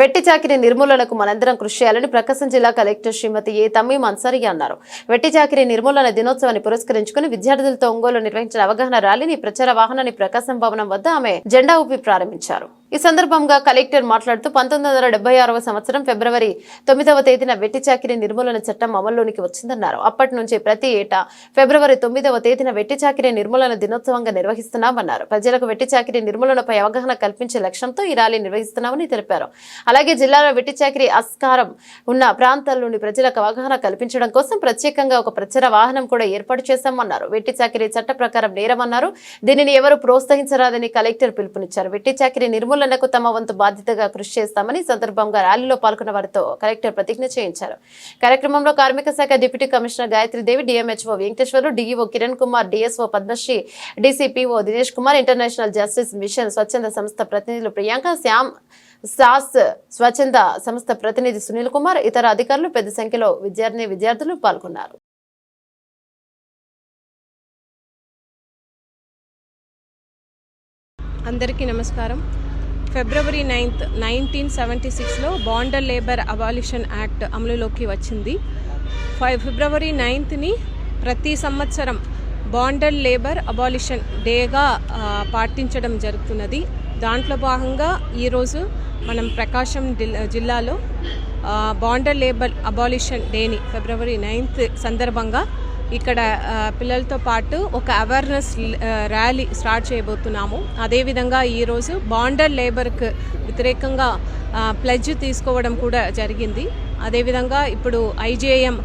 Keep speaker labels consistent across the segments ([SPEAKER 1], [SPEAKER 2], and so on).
[SPEAKER 1] వెట్టి చాకిరీ నిర్మూలనకు మనందరం కృషి చేయాలని ప్రకాశం జిల్లా కలెక్టర్ శ్రీమతి ఏ తమ్మి అన్సారీ అన్నారు. వెట్టి చాకిరీ నిర్మూలన దినోత్సవాన్ని పురస్కరించుకుని విద్యార్థులతో ఒంగోలు నిర్వహించిన అవగాహన ర్యాలీని ప్రచార వాహనాన్ని ప్రకాశం భవనం వద్ద ఆమె జెండా ఊపి ప్రారంభించారు. ఈ సందర్భంగా కలెక్టర్ మాట్లాడుతూ పంతొమ్మిది వందల ఆరవ సంవత్సరం ఫిబ్రవరి తొమ్మిదవ తేదీన వెట్టి చాకిరీ నిర్మూలన చట్టం అమల్లోనికి వచ్చిందన్నారు. అప్పటి నుంచి ప్రతి ఏటా ఫిబ్రవరి తొమ్మిదవ తేదీన వెట్టి చాకిరీ నిర్మూలన దినోత్సవంగా నిర్వహిస్తున్నామన్నారు. ప్రజలకు వెట్టి చాకిరీ నిర్మూలనపై అవగాహన కల్పించే లక్ష్యంతో ఈ ర్యాలీ నిర్వహిస్తున్నామని తెలిపారు. అలాగే జిల్లాలో వెట్టి చాకిరీ ఆస్కారం ఉన్న ప్రాంతాల్లోని ప్రజలకు అవగాహన కల్పించడం కోసం ప్రత్యేకంగా ఒక ప్రచార వాహనం కూడా ఏర్పాటు చేశామన్నారు. వెట్టి చాకిరీ చట్ట ప్రకారం నేరమన్నారు. దీనిని ఎవరు ప్రోత్సహించరాదని కలెక్టర్ పిలుపునిచ్చారు. వెట్టి చాకిరీ నిర్మూలనకు తమ వంతు బాధ్యతగా కృషి చేస్తామని సందర్భంగా ర్యాలీలో పాల్గొన్న వారితో కలెక్టర్ ప్రతిజ్ఞ చేయించారు. కార్యక్రమంలో కార్మిక శాఖ deputy commissioner Gayatri Devi DMHO Venkateswaru DEO Kiran Kumar DSO Padmasri DCPO Dinesh Kumar International Justice Mission స్వచ్ఛంద సంస్థ ప్రతినిధులు ప్రియాంక శ్యామ్ సాస్ స్వచ్ఛంద సంస్థ ప్రతినిధి సునీల్ కుమార్ ఇతర అధికారులు పెద్ద సంఖ్యలో విద్యార్థిని విద్యార్థులు పాల్గొన్నారు.
[SPEAKER 2] అందరికీ నమస్కారం. ఫిబ్రవరి నైన్త్ నైన్టీన్ సెవెంటీ సిక్స్లో బాండర్ లేబర్ అబాలిషన్ యాక్ట్ అమలులోకి వచ్చింది. ఫైవ్ ఫిబ్రవరి నైన్త్ని ప్రతి సంవత్సరం బాండర్ లేబర్ అబాలిషన్ డేగా పాటించడం జరుగుతున్నది. దాంట్లో భాగంగా ఈరోజు మనం ప్రకాశం జిల్- జిల్లాలో బాండర్ లేబర్ అబాలిషన్ డేని ఫిబ్రవరి నైన్త్ సందర్భంగా ఇక్కడ పిల్లలతో పాటు ఒక అవేర్నెస్ ర్యాలీ స్టార్ట్ చేయబోతున్నాము. అదేవిధంగా ఈరోజు బాండర్ లేబర్కు వ్యతిరేకంగా ప్లెజ్ ప్లెడ్జ్ తీసుకోవడం కూడా జరిగింది. అదేవిధంగా ఇప్పుడు ఐజేఎం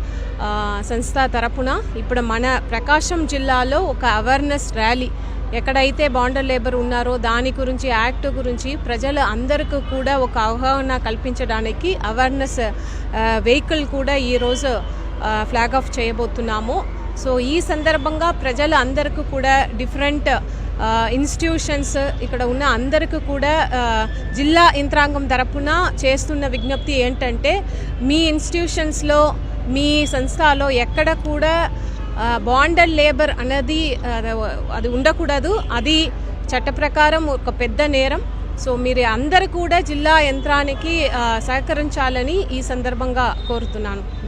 [SPEAKER 2] సంస్థ తరపున ఇప్పుడు మన ప్రకాశం జిల్లాలో ఒక అవేర్నెస్ ర్యాలీ ఎక్కడైతే బాండర్ లేబర్ ఉన్నారో దాని గురించి యాక్ట్ గురించి ప్రజలు అందరికీ కూడా ఒక అవగాహన కల్పించడానికి అవేర్నెస్ వెహికల్ కూడా ఈరోజు ఫ్లాగ్ ఆఫ్ చేయబోతున్నాము. సో ఈ సందర్భంగా ప్రజలు అందరికీ కూడా డిఫరెంట్ ఇన్స్టిట్యూషన్స్ ఇక్కడ ఉన్న అందరికీ కూడా జిల్లా యంత్రాంగం తరపున చేస్తున్న విజ్ఞప్తి ఏంటంటే మీ ఇన్స్టిట్యూషన్స్లో మీ సంస్థలో ఎక్కడ కూడా బాండల్ లేబర్ అనేది అది ఉండకూడదు. అది చట్ట ప్రకారం ఒక పెద్ద నేరం. సో మీరు అందరు కూడా జిల్లా యంత్రానికి సహకరించాలని ఈ సందర్భంగా కోరుతున్నాను.